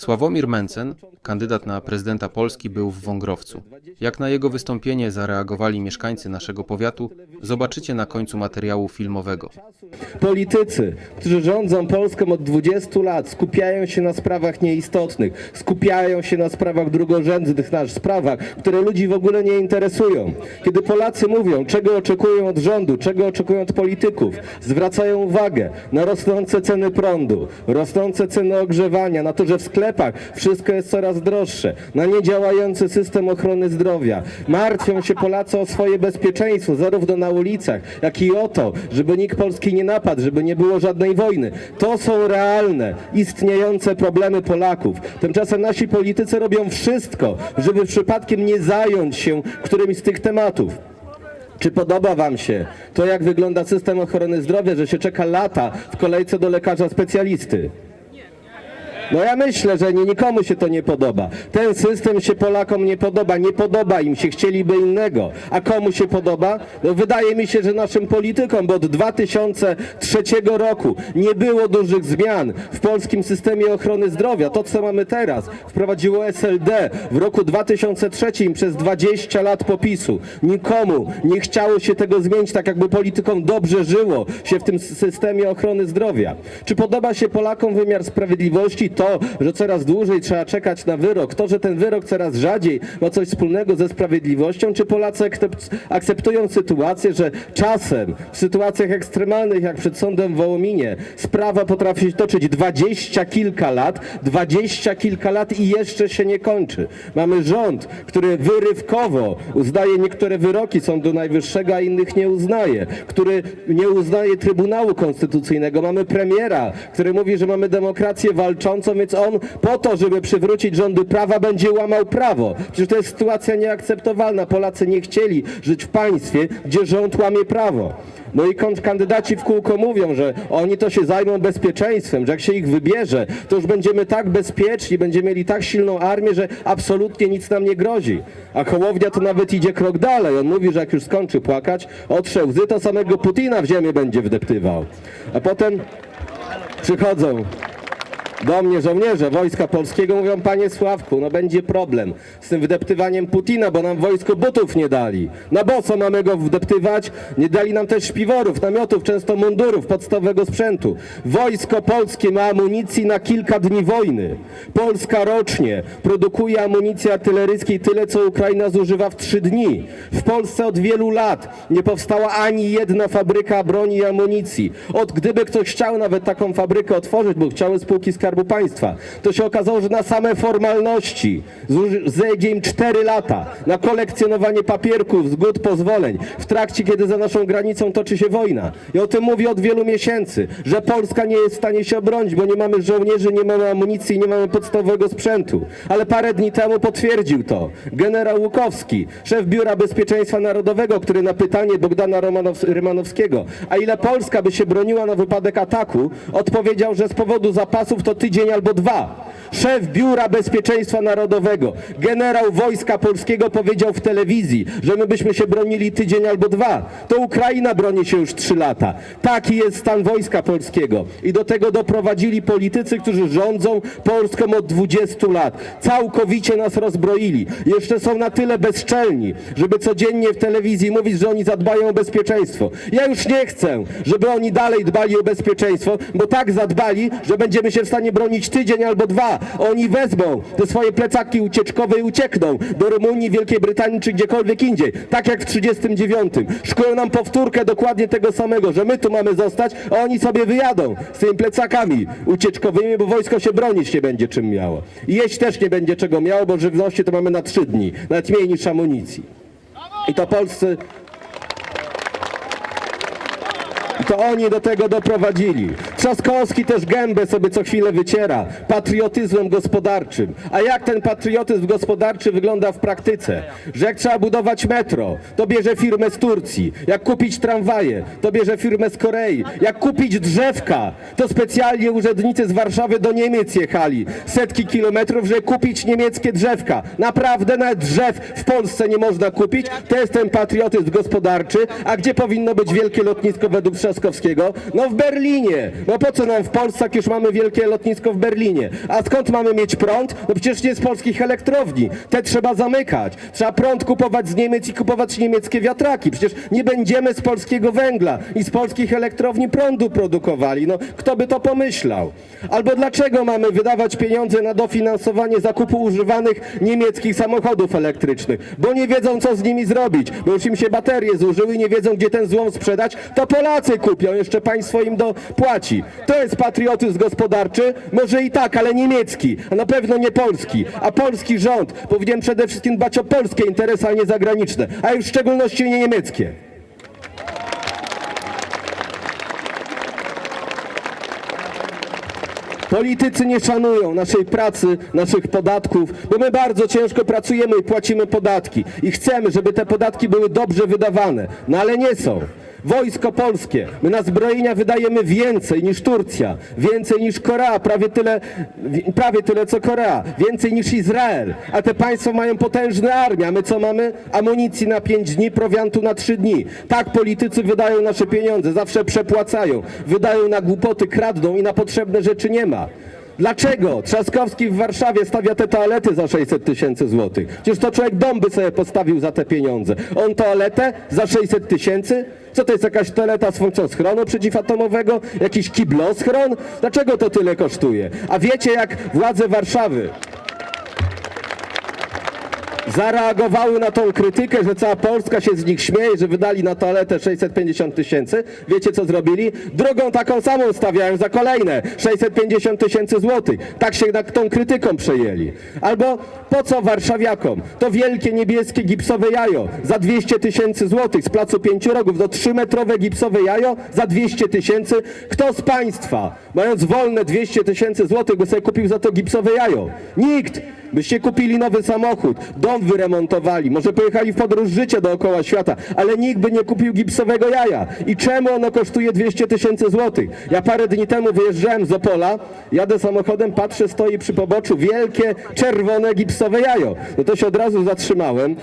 Sławomir Mencen, kandydat na prezydenta Polski, był w Wągrowcu. Jak na jego wystąpienie zareagowali mieszkańcy naszego powiatu, zobaczycie na końcu materiału filmowego. Politycy, którzy rządzą Polską od 20 lat, skupiają się na sprawach nieistotnych, skupiają się na sprawach drugorzędnych, na sprawach, które ludzi w ogóle nie interesują. Kiedy Polacy mówią, czego oczekują od rządu, czego oczekują od polityków, zwracają uwagę na rosnące ceny prądu, rosnące ceny ogrzewania, na to, że w sklepach wszystko jest coraz droższe, na niedziałający system ochrony zdrowia. Martwią się Polacy o swoje bezpieczeństwo, zarówno na ulicach, jak i o to, żeby nikt Polski nie napadł, żeby nie było żadnej wojny. To są realne, istniejące problemy Polaków. Tymczasem nasi politycy robią wszystko, żeby przypadkiem nie zająć się którymś z tych tematów. Czy podoba Wam się to, jak wygląda system ochrony zdrowia, że się czeka lata w kolejce do lekarza specjalisty? No ja myślę, że nie, nikomu się to nie podoba. Ten system się Polakom nie podoba, nie podoba im się, chcieliby innego. A komu się podoba? No wydaje mi się, że naszym politykom, bo od 2003 roku nie było dużych zmian w polskim systemie ochrony zdrowia. To, co mamy teraz, wprowadziło SLD w roku 2003 przez 20 lat popisu. Nikomu nie chciało się tego zmienić, tak jakby politykom dobrze żyło się w tym systemie ochrony zdrowia. Czy podoba się Polakom wymiar sprawiedliwości? To, że coraz dłużej trzeba czekać na wyrok, to, że ten wyrok coraz rzadziej ma coś wspólnego ze sprawiedliwością, czy Polacy akcept- akceptują sytuację, że czasem w sytuacjach ekstremalnych, jak przed sądem w Wołominie, sprawa potrafi się toczyć dwadzieścia kilka lat, dwadzieścia kilka lat i jeszcze się nie kończy. Mamy rząd, który wyrywkowo uznaje niektóre wyroki Sądu Najwyższego, a innych nie uznaje, który nie uznaje Trybunału Konstytucyjnego. Mamy premiera, który mówi, że mamy demokrację walczącą, więc on po to, żeby przywrócić rządy prawa, będzie łamał prawo. Przecież to jest sytuacja nieakceptowalna. Polacy nie chcieli żyć w państwie, gdzie rząd łamie prawo. No i kandydaci w kółko mówią, że oni to się zajmą bezpieczeństwem, że jak się ich wybierze, to już będziemy tak bezpieczni, będziemy mieli tak silną armię, że absolutnie nic nam nie grozi. A Hołownia to nawet idzie krok dalej. On mówi, że jak już skończy płakać, otrze łzy, to samego Putina w ziemię będzie wdeptywał. A potem przychodzą do mnie żołnierze Wojska Polskiego mówią, panie Sławku, no będzie problem z tym wdeptywaniem Putina, bo nam wojsko butów nie dali. Na boso mamy go wdeptywać, nie dali nam też śpiworów, namiotów, często mundurów, podstawowego sprzętu. Wojsko polskie ma amunicji na kilka dni wojny. Polska rocznie produkuje amunicji artyleryjskiej tyle, co Ukraina zużywa w trzy dni. W Polsce od wielu lat nie powstała ani jedna fabryka broni i amunicji. Od gdyby ktoś chciał nawet taką fabrykę otworzyć, bo chciały spółki Skarbu Państwa, to się okazało, że na same formalności zejdzie im 4 lata na kolekcjonowanie papierków, zgód, pozwoleń, w trakcie, kiedy za naszą granicą toczy się wojna. I o tym mówię od wielu miesięcy, że Polska nie jest w stanie się obronić, bo nie mamy żołnierzy, nie mamy amunicji, nie mamy podstawowego sprzętu. Ale parę dni temu potwierdził to generał Łukowski, szef Biura Bezpieczeństwa Narodowego, który na pytanie Bogdana Romanow- Rymanowskiego, a ile Polska by się broniła na wypadek ataku, odpowiedział, że z powodu zapasów to tydzień albo dwa. Szef Biura Bezpieczeństwa Narodowego, generał Wojska Polskiego powiedział w telewizji, że my byśmy się bronili tydzień albo dwa. To Ukraina broni się już trzy lata. Taki jest stan Wojska Polskiego. I do tego doprowadzili politycy, którzy rządzą Polską od 20 lat. Całkowicie nas rozbroili. Jeszcze są na tyle bezczelni, żeby codziennie w telewizji mówić, że oni zadbają o bezpieczeństwo. Ja już nie chcę, żeby oni dalej dbali o bezpieczeństwo, bo tak zadbali, że będziemy się w stanie bronić tydzień albo dwa. Oni wezmą te swoje plecaki ucieczkowe i uciekną do Rumunii, Wielkiej Brytanii czy gdziekolwiek indziej. Tak jak w 39. Szkują nam powtórkę dokładnie tego samego, że my tu mamy zostać, a oni sobie wyjadą z tymi plecakami ucieczkowymi, bo wojsko się bronić nie będzie czym miało. I jeść też nie będzie czego miało, bo żywności to mamy na trzy dni, nawet mniej niż amunicji. I to polscy to oni do tego doprowadzili. Trzaskowski też gębę sobie co chwilę wyciera patriotyzmem gospodarczym. A jak ten patriotyzm gospodarczy wygląda w praktyce? Że jak trzeba budować metro, to bierze firmę z Turcji. Jak kupić tramwaje, to bierze firmę z Korei. Jak kupić drzewka, to specjalnie urzędnicy z Warszawy do Niemiec jechali setki kilometrów, żeby kupić niemieckie drzewka. Naprawdę nawet drzew w Polsce nie można kupić. To jest ten patriotyzm gospodarczy. A gdzie powinno być wielkie lotnisko według Trzaskowskiego? No w Berlinie. No po co nam w Polsce, jak już mamy wielkie lotnisko w Berlinie? A skąd mamy mieć prąd? No przecież nie z polskich elektrowni. Te trzeba zamykać. Trzeba prąd kupować z Niemiec i kupować niemieckie wiatraki. Przecież nie będziemy z polskiego węgla i z polskich elektrowni prądu produkowali. No kto by to pomyślał? Albo dlaczego mamy wydawać pieniądze na dofinansowanie zakupu używanych niemieckich samochodów elektrycznych? Bo nie wiedzą, co z nimi zrobić. Bo już im się baterie zużyły i nie wiedzą, gdzie ten złom sprzedać. To Polacy kupią, jeszcze państwo im dopłaci. To jest patriotyzm gospodarczy? Może i tak, ale niemiecki, a na pewno nie polski. A polski rząd powinien przede wszystkim dbać o polskie interesy, a nie zagraniczne, a już w szczególności nie niemieckie. Politycy nie szanują naszej pracy, naszych podatków, bo my bardzo ciężko pracujemy i płacimy podatki. I chcemy, żeby te podatki były dobrze wydawane. No ale nie są. Wojsko polskie. My na zbrojenia wydajemy więcej niż Turcja, więcej niż Korea, prawie tyle, wi- prawie tyle co Korea, więcej niż Izrael. A te państwa mają potężne armię, a my co mamy? Amunicji na 5 dni, prowiantu na 3 dni. Tak politycy wydają nasze pieniądze, zawsze przepłacają, wydają na głupoty, kradną i na potrzebne rzeczy nie ma. Dlaczego Trzaskowski w Warszawie stawia te toalety za 600 tysięcy złotych? Przecież to człowiek dom by sobie postawił za te pieniądze. On toaletę za 600 tysięcy? Co to jest jakaś toaleta z funkcją schronu przeciwatomowego? Jakiś kibloschron? Dlaczego to tyle kosztuje? A wiecie jak władze Warszawy zareagowały na tą krytykę, że cała Polska się z nich śmieje, że wydali na toaletę 650 tysięcy. Wiecie co zrobili? Drugą taką samą stawiają za kolejne 650 tysięcy złotych. Tak się tą krytyką przejęli. Albo po co warszawiakom? To wielkie niebieskie gipsowe jajo za 200 tysięcy złotych z placu Pięciu Rogów. To 3-metrowe gipsowe jajo za 200 tysięcy. Kto z Państwa, mając wolne 200 tysięcy złotych, by sobie kupił za to gipsowe jajo? Nikt! Byście kupili nowy samochód, dom wyremontowali, może pojechali w podróż życia dookoła świata, ale nikt by nie kupił gipsowego jaja. I czemu ono kosztuje 200 tysięcy złotych? Ja parę dni temu wyjeżdżałem z Opola, jadę samochodem, patrzę, stoi przy poboczu wielkie, czerwone gipsowe jajo. No to się od razu zatrzymałem.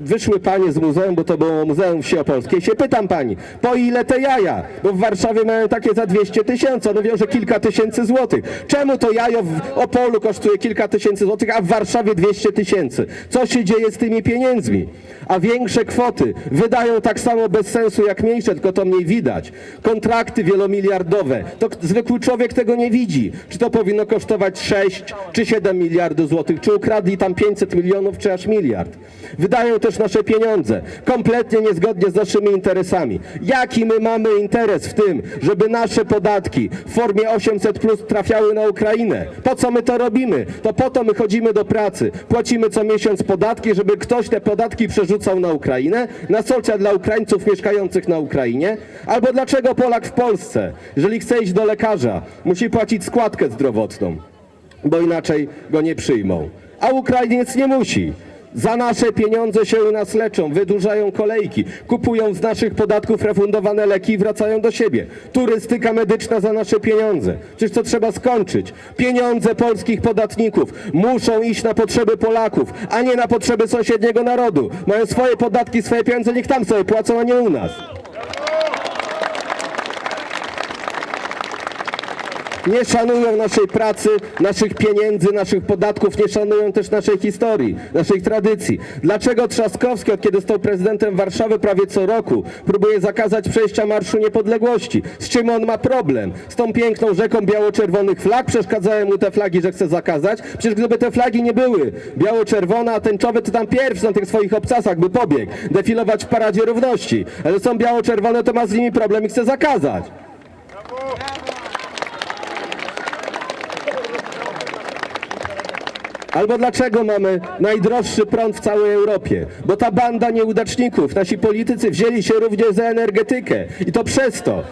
Wyszły panie z muzeum, bo to było Muzeum Wsi Opolskiej. Się pytam pani, po ile te jaja? Bo w Warszawie mają takie za 200 tysięcy, one wiąże kilka tysięcy złotych. Czemu to jajo w Opolu kosztuje kilka tysięcy złotych, a w Warszawie 200 tysięcy? Co się dzieje z tymi pieniędzmi? A większe kwoty wydają tak samo bez sensu jak mniejsze, tylko to mniej widać. Kontrakty wielomiliardowe, to zwykły człowiek tego nie widzi. Czy to powinno kosztować 6 czy 7 miliardów złotych, czy ukradli tam 500 milionów, czy aż miliard. Wydają też nasze pieniądze, kompletnie niezgodnie z naszymi interesami. Jaki my mamy interes w tym, żeby nasze podatki w formie 800 plus trafiały na Ukrainę? Po co my to robimy? To po to my chodzimy do pracy, płacimy co miesiąc podatki, żeby ktoś te podatki przerzucał na Ukrainę, na solcia dla Ukraińców mieszkających na Ukrainie? Albo dlaczego Polak w Polsce, jeżeli chce iść do lekarza, musi płacić składkę zdrowotną? bo inaczej go nie przyjmą. A Ukrainiec nie musi. Za nasze pieniądze się u nas leczą, wydłużają kolejki, kupują z naszych podatków refundowane leki i wracają do siebie. Turystyka medyczna za nasze pieniądze. Przecież to trzeba skończyć. Pieniądze polskich podatników muszą iść na potrzeby Polaków, a nie na potrzeby sąsiedniego narodu. Mają swoje podatki, swoje pieniądze, niech tam sobie płacą, a nie u nas. Nie szanują naszej pracy, naszych pieniędzy, naszych podatków, nie szanują też naszej historii, naszej tradycji. Dlaczego Trzaskowski, od kiedy został prezydentem Warszawy prawie co roku, próbuje zakazać przejścia Marszu Niepodległości? Z czym on ma problem? Z tą piękną rzeką biało-czerwonych flag? Przeszkadzają mu te flagi, że chce zakazać? Przecież gdyby te flagi nie były biało-czerwone, a tęczowe, to tam pierwszy na tych swoich obcasach by pobiegł, defilować w Paradzie Równości. Ale są biało-czerwone, to ma z nimi problem i chce zakazać. Albo dlaczego mamy najdroższy prąd w całej Europie? Bo ta banda nieudaczników, nasi politycy wzięli się również za energetykę i to przez to.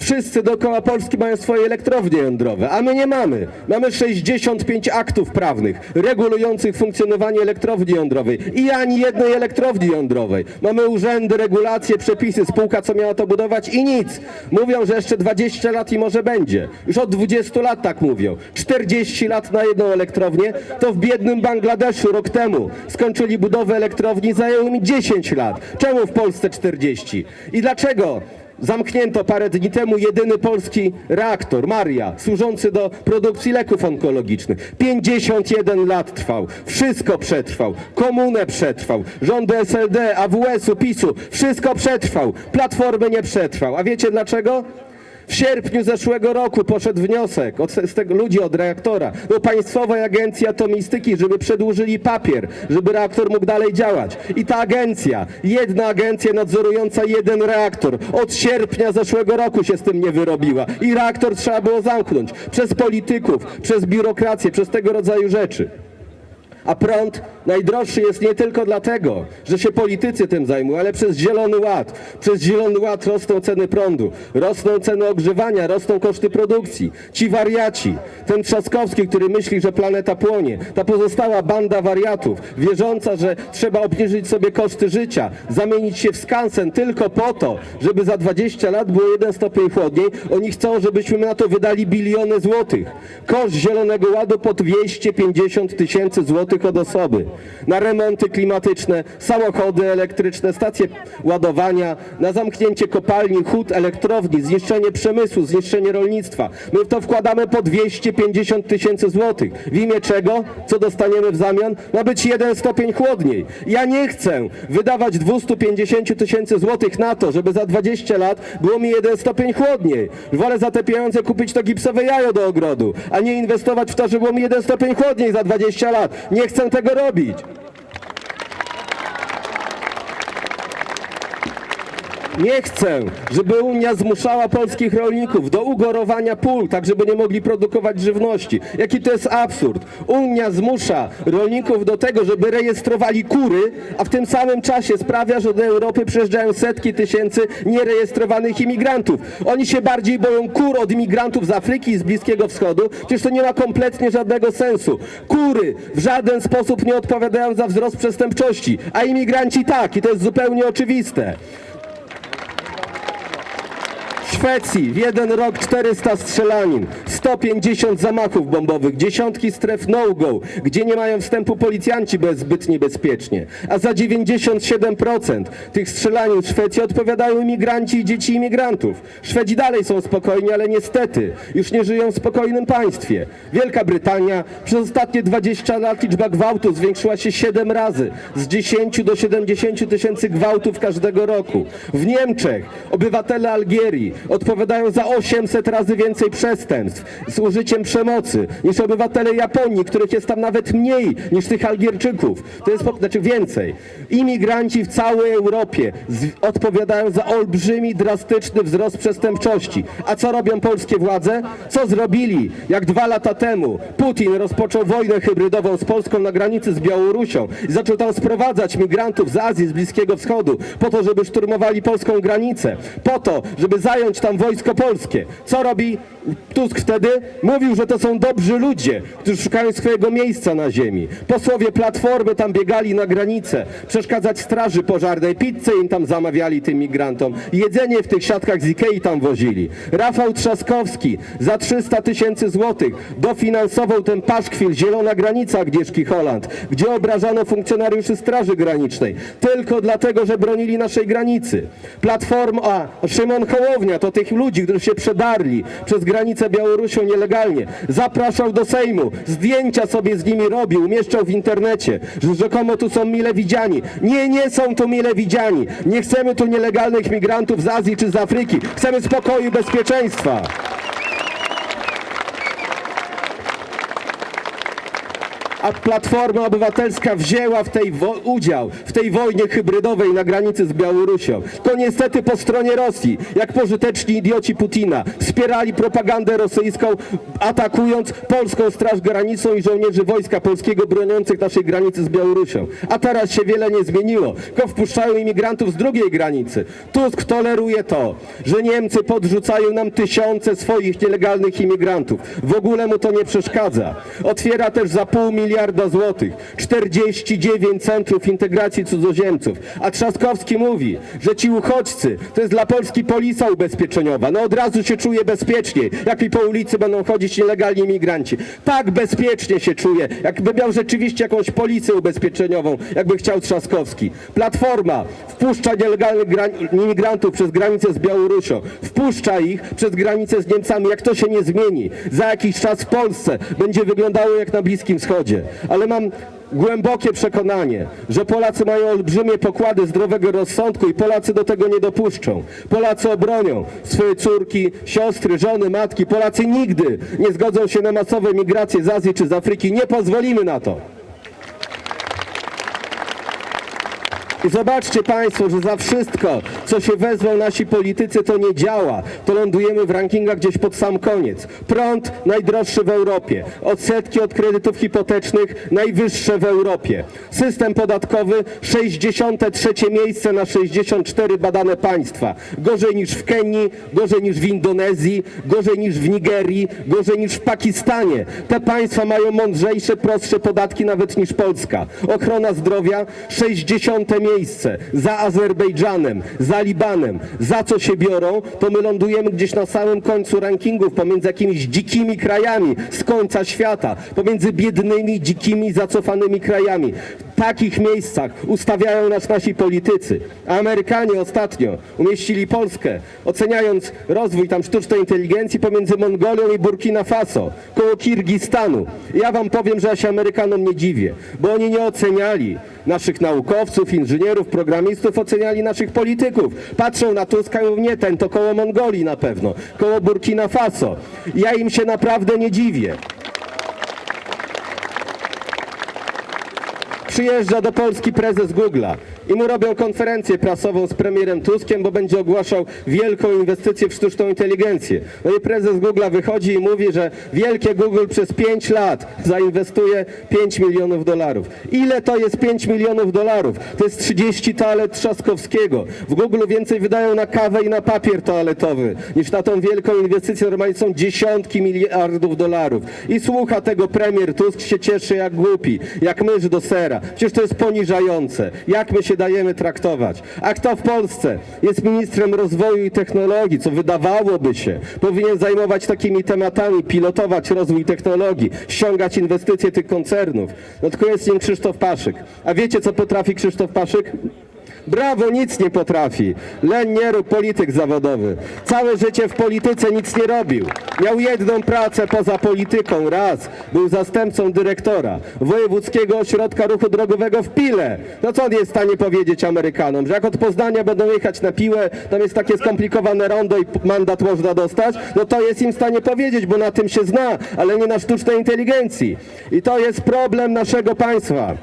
Wszyscy dookoła Polski mają swoje elektrownie jądrowe, a my nie mamy. Mamy 65 aktów prawnych regulujących funkcjonowanie elektrowni jądrowej i ani jednej elektrowni jądrowej. Mamy urzędy, regulacje, przepisy, spółka co miała to budować i nic. Mówią, że jeszcze 20 lat i może będzie. Już od 20 lat tak mówią. 40 lat na jedną elektrownię, to w biednym Bangladeszu rok temu skończyli budowę elektrowni, zajęło mi 10 lat. Czemu w Polsce 40? I dlaczego? Zamknięto parę dni temu jedyny polski reaktor, Maria, służący do produkcji leków onkologicznych. 51 lat trwał. Wszystko przetrwał. Komunę przetrwał. Rządy SLD, AWS-u, PiSu. Wszystko przetrwał. Platformy nie przetrwał. A wiecie dlaczego? W sierpniu zeszłego roku poszedł wniosek od, z tego ludzi od reaktora do Państwowej Agencji Atomistyki, żeby przedłużyli papier, żeby reaktor mógł dalej działać. I ta agencja, jedna agencja nadzorująca jeden reaktor, od sierpnia zeszłego roku się z tym nie wyrobiła. I reaktor trzeba było zamknąć przez polityków, przez biurokrację, przez tego rodzaju rzeczy. A prąd najdroższy jest nie tylko dlatego, że się politycy tym zajmują, ale przez Zielony Ład. Przez Zielony Ład rosną ceny prądu, rosną ceny ogrzewania, rosną koszty produkcji. Ci wariaci, ten Trzaskowski, który myśli, że planeta płonie, ta pozostała banda wariatów, wierząca, że trzeba obniżyć sobie koszty życia, zamienić się w skansen tylko po to, żeby za 20 lat było jeden stopień chłodniej, oni chcą, żebyśmy na to wydali biliony złotych. Koszt Zielonego Ładu po 250 tysięcy złotych od osoby. Na remonty klimatyczne, samochody elektryczne, stacje ładowania, na zamknięcie kopalni, chód elektrowni, zniszczenie przemysłu, zniszczenie rolnictwa. My w to wkładamy po 250 tysięcy złotych. W imię czego? Co dostaniemy w zamian? Ma być jeden stopień chłodniej. Ja nie chcę wydawać 250 tysięcy złotych na to, żeby za 20 lat było mi jeden stopień chłodniej. Wolę za te pieniądze kupić to gipsowe jajo do ogrodu, a nie inwestować w to, żeby było mi jeden stopień chłodniej za 20 lat. Nie chcę tego robić. Nie chcę, żeby Unia zmuszała polskich rolników do ugorowania pól, tak żeby nie mogli produkować żywności. Jaki to jest absurd. Unia zmusza rolników do tego, żeby rejestrowali kury, a w tym samym czasie sprawia, że do Europy przyjeżdżają setki tysięcy nierejestrowanych imigrantów. Oni się bardziej boją kur od imigrantów z Afryki i z Bliskiego Wschodu, przecież to nie ma kompletnie żadnego sensu. Kury w żaden sposób nie odpowiadają za wzrost przestępczości, a imigranci tak i to jest zupełnie oczywiste. Szwecji. W jeden rok 400 strzelanin, 150 zamachów bombowych, dziesiątki stref no-go, gdzie nie mają wstępu policjanci, bo jest zbyt niebezpiecznie. A za 97% tych strzelanin w Szwecji odpowiadają imigranci i dzieci imigrantów. Szwedzi dalej są spokojni, ale niestety już nie żyją w spokojnym państwie. Wielka Brytania przez ostatnie 20 lat liczba gwałtów zwiększyła się 7 razy, z 10 do 70 tysięcy gwałtów każdego roku. W Niemczech obywatele Algierii odpowiadają za 800 razy więcej przestępstw z użyciem przemocy niż obywatele Japonii, których jest tam nawet mniej niż tych Algierczyków. To jest znaczy więcej. Imigranci w całej Europie odpowiadają za olbrzymi, drastyczny wzrost przestępczości. A co robią polskie władze? Co zrobili? Jak dwa lata temu Putin rozpoczął wojnę hybrydową z Polską na granicy z Białorusią i zaczął tam sprowadzać migrantów z Azji, z Bliskiego Wschodu, po to, żeby szturmowali polską granicę, po to, żeby zająć tam wojsko polskie. Co robi Tusk wtedy? Mówił, że to są dobrzy ludzie, którzy szukają swojego miejsca na ziemi. Posłowie Platformy tam biegali na granicę, przeszkadzać straży pożarnej, pizzę im tam zamawiali tym migrantom, jedzenie w tych siatkach z Ikei tam wozili. Rafał Trzaskowski za 300 tysięcy złotych dofinansował ten paszkwil Zielona Granica Agnieszki Holland, gdzie obrażano funkcjonariuszy Straży Granicznej, tylko dlatego, że bronili naszej granicy. Platforma, a Szymon Hołownia to tych ludzi, którzy się przedarli przez granicę Białorusią nielegalnie, zapraszał do Sejmu, zdjęcia sobie z nimi robił, umieszczał w internecie, że rzekomo tu są mile widziani. Nie, nie są tu mile widziani. Nie chcemy tu nielegalnych migrantów z Azji czy z Afryki. Chcemy spokoju i bezpieczeństwa. A Platforma Obywatelska wzięła w tej udział w tej wojnie hybrydowej na granicy z Białorusią. To niestety po stronie Rosji, jak pożyteczni idioci Putina, wspierali propagandę rosyjską, atakując polską Straż Graniczną i żołnierzy Wojska Polskiego broniących naszej granicy z Białorusią. A teraz się wiele nie zmieniło, tylko wpuszczają imigrantów z drugiej granicy. Tusk toleruje to, że Niemcy podrzucają nam tysiące swoich nielegalnych imigrantów. W ogóle mu to nie przeszkadza. Otwiera też za pół miliona miliarda złotych, 49 centrów integracji cudzoziemców. A Trzaskowski mówi, że ci uchodźcy to jest dla Polski polisa ubezpieczeniowa. No od razu się czuje bezpieczniej, jak i po ulicy będą chodzić nielegalni imigranci. Tak bezpiecznie się czuje, jakby miał rzeczywiście jakąś policję ubezpieczeniową, jakby chciał Trzaskowski. Platforma wpuszcza nielegalnych gran- imigrantów przez granicę z Białorusią, wpuszcza ich przez granicę z Niemcami. Jak to się nie zmieni, za jakiś czas w Polsce będzie wyglądało jak na Bliskim Wschodzie. Ale mam głębokie przekonanie, że Polacy mają olbrzymie pokłady zdrowego rozsądku i Polacy do tego nie dopuszczą. Polacy obronią swoje córki, siostry, żony, matki. Polacy nigdy nie zgodzą się na masowe migracje z Azji czy z Afryki. Nie pozwolimy na to. Zobaczcie Państwo, że za wszystko, co się wezwał nasi politycy, to nie działa. To lądujemy w rankingach gdzieś pod sam koniec. Prąd najdroższy w Europie. Odsetki od kredytów hipotecznych najwyższe w Europie. System podatkowy 63 miejsce na 64 badane państwa. Gorzej niż w Kenii, gorzej niż w Indonezji, gorzej niż w Nigerii, gorzej niż w Pakistanie. Te państwa mają mądrzejsze, prostsze podatki nawet niż Polska. Ochrona zdrowia 60 miejsce za Azerbejdżanem, za Libanem. Za co się biorą, to my lądujemy gdzieś na samym końcu rankingów pomiędzy jakimiś dzikimi krajami z końca świata, pomiędzy biednymi, dzikimi, zacofanymi krajami. Takich miejscach ustawiają nas nasi politycy. A Amerykanie ostatnio umieścili Polskę, oceniając rozwój tam sztucznej inteligencji pomiędzy Mongolią i Burkina Faso, koło Kirgistanu. Ja wam powiem, że ja się Amerykanom nie dziwię, bo oni nie oceniali naszych naukowców, inżynierów, programistów, oceniali naszych polityków. Patrzą na Tuska nie, ten to koło Mongolii na pewno, koło Burkina Faso. Ja im się naprawdę nie dziwię. Przyjeżdża do Polski prezes Google'a i mu robią konferencję prasową z premierem Tuskiem, bo będzie ogłaszał wielką inwestycję w sztuczną inteligencję. No i prezes Google'a wychodzi i mówi, że wielkie Google przez 5 lat zainwestuje 5 milionów dolarów. Ile to jest 5 milionów dolarów? To jest 30 toalet Trzaskowskiego. W Google więcej wydają na kawę i na papier toaletowy niż na tą wielką inwestycję. Normalnie są dziesiątki miliardów dolarów. I słucha tego premier Tusk się cieszy jak głupi, jak mysz do sera. Przecież to jest poniżające. Jak my się dajemy traktować? A kto w Polsce jest ministrem rozwoju i technologii, co wydawałoby się, powinien zajmować takimi tematami, pilotować rozwój technologii, ściągać inwestycje tych koncernów. No tylko jest nim Krzysztof Paszyk. A wiecie, co potrafi Krzysztof Paszyk? Brawo, nic nie potrafi. Len nie rób polityk zawodowy. Całe życie w polityce nic nie robił. Miał jedną pracę poza polityką, raz. Był zastępcą dyrektora Wojewódzkiego Ośrodka Ruchu Drogowego w Pile. No co on jest w stanie powiedzieć Amerykanom? Że jak od Poznania będą jechać na Piłę, tam jest takie skomplikowane rondo i mandat można dostać, no to jest im w stanie powiedzieć, bo na tym się zna, ale nie na sztucznej inteligencji. I to jest problem naszego państwa.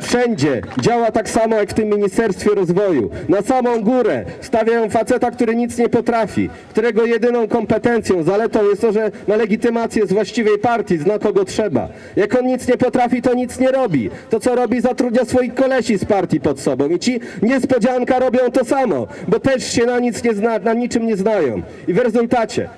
Wszędzie działa tak samo jak w tym Ministerstwie Rozwoju. Na samą górę stawiają faceta, który nic nie potrafi, którego jedyną kompetencją, zaletą jest to, że ma legitymację z właściwej partii, zna kogo trzeba. Jak on nic nie potrafi, to nic nie robi. To co robi, zatrudnia swoich kolesi z partii pod sobą. I ci niespodzianka robią to samo, bo też się na nic nie zna, na niczym nie znają. I w rezultacie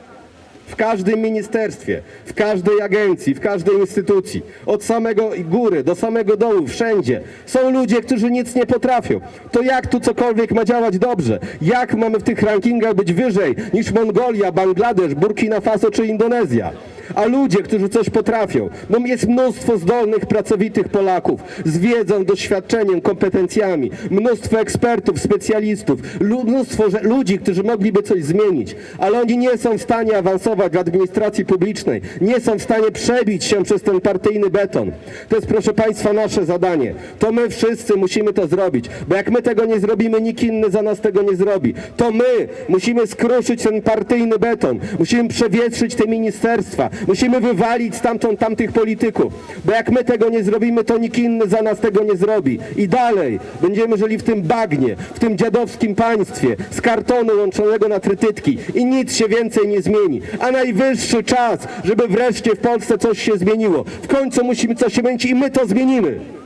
w każdym ministerstwie, w każdej agencji, w każdej instytucji, od samego góry do samego dołu, wszędzie są ludzie, którzy nic nie potrafią. To jak tu cokolwiek ma działać dobrze? Jak mamy w tych rankingach być wyżej niż Mongolia, Bangladesz, Burkina Faso czy Indonezja? A ludzie, którzy coś potrafią, bo jest mnóstwo zdolnych, pracowitych Polaków z wiedzą, doświadczeniem, kompetencjami, mnóstwo ekspertów, specjalistów, mnóstwo ludzi, którzy mogliby coś zmienić, ale oni nie są w stanie awansować w administracji publicznej, nie są w stanie przebić się przez ten partyjny beton. To jest, proszę Państwa, nasze zadanie. To my wszyscy musimy to zrobić, bo jak my tego nie zrobimy, nikt inny za nas tego nie zrobi. To my musimy skruszyć ten partyjny beton, musimy przewietrzyć te ministerstwa, musimy wywalić stamtąd tamtych polityków, bo jak my tego nie zrobimy, to nikt inny za nas tego nie zrobi. I dalej będziemy żyli w tym bagnie, w tym dziadowskim państwie, z kartonu łączonego na trytytki i nic się więcej nie zmieni. A najwyższy czas, żeby wreszcie w Polsce coś się zmieniło. W końcu musimy coś się zmienić i my to zmienimy.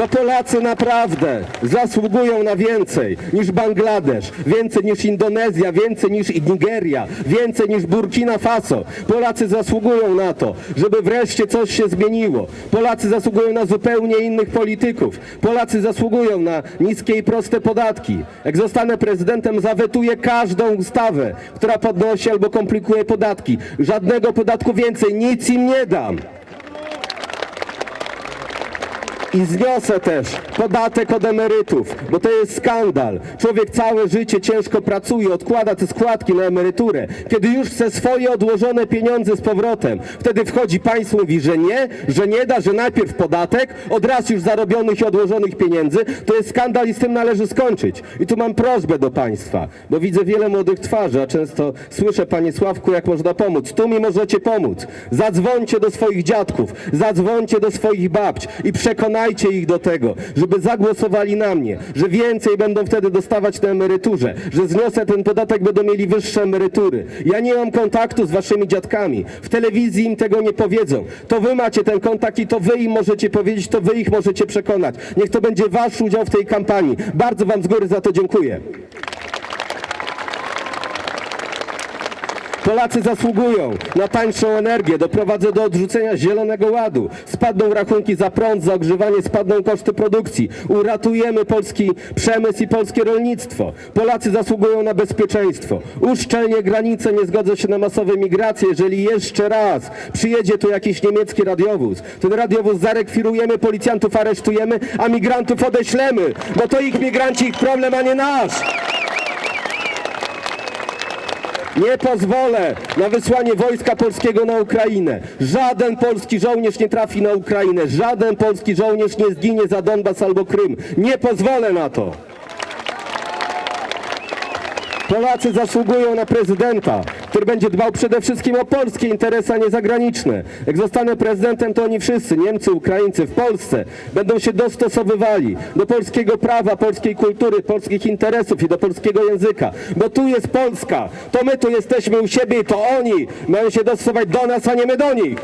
Bo Polacy naprawdę zasługują na więcej niż Bangladesz, więcej niż Indonezja, więcej niż Nigeria, więcej niż Burkina Faso. Polacy zasługują na to, żeby wreszcie coś się zmieniło. Polacy zasługują na zupełnie innych polityków. Polacy zasługują na niskie i proste podatki. Jak zostanę prezydentem, zawetuję każdą ustawę, która podnosi albo komplikuje podatki. Żadnego podatku więcej, nic im nie dam. I zniosę też podatek od emerytów, bo to jest skandal. Człowiek całe życie ciężko pracuje, odkłada te składki na emeryturę. Kiedy już chce swoje odłożone pieniądze z powrotem, wtedy wchodzi państwo mówi, że nie, że nie da, że najpierw podatek od raz już zarobionych i odłożonych pieniędzy. To jest skandal i z tym należy skończyć. I tu mam prośbę do państwa, bo widzę wiele młodych twarzy, a często słyszę, panie Sławku, jak można pomóc. Tu mi możecie pomóc. Zadzwońcie do swoich dziadków, zadzwońcie do swoich babć i przekonajcie ich do tego, żeby zagłosowali na mnie, że więcej będą wtedy dostawać na emeryturze, że zniosę ten podatek, będą mieli wyższe emerytury. Ja nie mam kontaktu z waszymi dziadkami. W telewizji im tego nie powiedzą. To wy macie ten kontakt i to wy im możecie powiedzieć, to wy ich możecie przekonać. Niech to będzie wasz udział w tej kampanii. Bardzo wam z góry za to dziękuję. Polacy zasługują na tańszą energię, doprowadzę do odrzucenia zielonego ładu. Spadną rachunki za prąd, za ogrzewanie, spadną koszty produkcji. Uratujemy polski przemysł i polskie rolnictwo. Polacy zasługują na bezpieczeństwo. Uszczelnię granice, nie zgodzę się na masowe migracje. Jeżeli jeszcze raz przyjedzie tu jakiś niemiecki radiowóz, ten radiowóz zarekwirujemy, policjantów aresztujemy, a migrantów odeślemy, bo to ich migranci, ich problem, a nie nasz. Nie pozwolę na wysłanie wojska polskiego na Ukrainę. Żaden polski żołnierz nie trafi na Ukrainę. Żaden polski żołnierz nie zginie za Donbas albo Krym. Nie pozwolę na to. Polacy zasługują na prezydenta, który będzie dbał przede wszystkim o polskie interesy, a nie zagraniczne. Jak zostanę prezydentem, to oni wszyscy, Niemcy, Ukraińcy w Polsce, będą się dostosowywali do polskiego prawa, polskiej kultury, polskich interesów i do polskiego języka. Bo tu jest Polska, to my tu jesteśmy u siebie i to oni mają się dostosować do nas, a nie my do nich.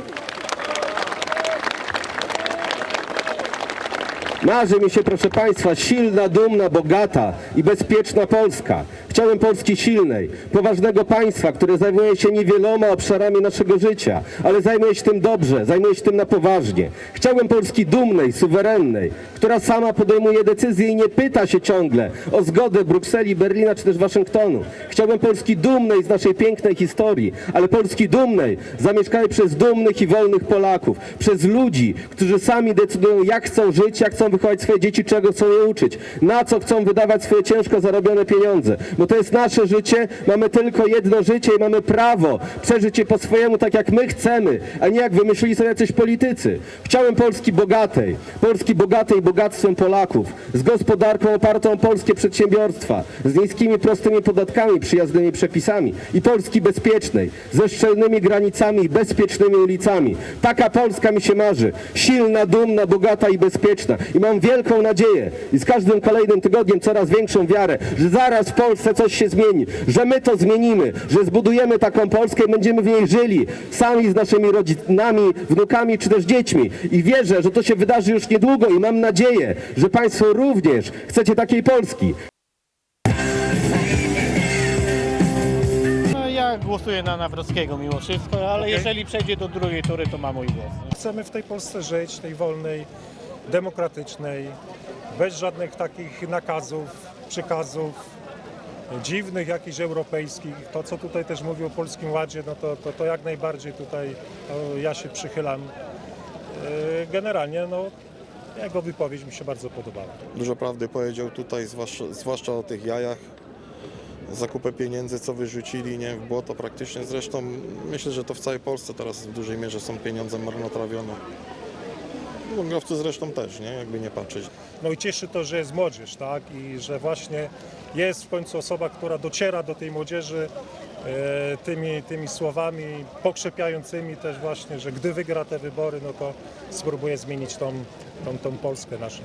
Marzy mi się, proszę Państwa, silna, dumna, bogata i bezpieczna Polska. Chciałem Polski silnej, poważnego państwa, które zajmuje się niewieloma obszarami naszego życia, ale zajmuje się tym dobrze, zajmuje się tym na poważnie. Chciałem Polski dumnej, suwerennej, która sama podejmuje decyzje i nie pyta się ciągle o zgodę Brukseli, Berlina czy też Waszyngtonu. Chciałbym Polski dumnej z naszej pięknej historii, ale Polski dumnej, zamieszkanej przez dumnych i wolnych Polaków, przez ludzi, którzy sami decydują, jak chcą żyć, jak chcą wychować swoje dzieci, czego chcą je uczyć, na co chcą wydawać swoje ciężko zarobione pieniądze. Bo to jest nasze życie, mamy tylko jedno życie i mamy prawo przeżyć je po swojemu, tak jak my chcemy, a nie jak wymyślili sobie jacyś politycy. Chciałem Polski bogatej, Polski bogatej bogactwem Polaków, z gospodarką opartą o polskie przedsiębiorstwa, z niskimi, prostymi podatkami, przyjaznymi przepisami i Polski bezpiecznej, ze szczelnymi granicami i bezpiecznymi ulicami. Taka Polska mi się marzy. Silna, dumna, bogata i bezpieczna. I mam wielką nadzieję i z każdym kolejnym tygodniem coraz większą wiarę, że zaraz w Polsce coś się zmieni, że my to zmienimy, że zbudujemy taką Polskę i będziemy w niej żyli sami z naszymi rodzinami, wnukami czy też dziećmi. I wierzę, że to się wydarzy już niedługo i mam nadzieję, że Państwo również chcecie takiej Polski. No, ja głosuję na Nawrockiego mimo wszystko, ale jeżeli przejdzie do drugiej tury, to ma mój głos. Chcemy w tej Polsce żyć, tej wolnej, demokratycznej, bez żadnych takich nakazów, przykazów dziwnych, jakichś europejskich. To, co tutaj też mówił o Polskim Ładzie, no to, to, to jak najbardziej tutaj o, ja się przychylam. Yy, Generalnie, no, jego wypowiedź mi się bardzo podobała. Dużo prawdy powiedział tutaj, zwłaszcza, zwłaszcza o tych jajach. Zakupę pieniędzy, co wyrzucili, nie w błoto praktycznie. Zresztą myślę, że to w całej Polsce teraz w dużej mierze są pieniądze marnotrawione. Węgrowcy zresztą też, nie? Jakby nie patrzeć. No i cieszy to, że jest młodzież, tak? I że właśnie jest w końcu osoba, która dociera do tej młodzieży e, tymi, tymi słowami pokrzepiającymi też właśnie, że gdy wygra te wybory, no to spróbuje zmienić tą, tą, tą Polskę naszą.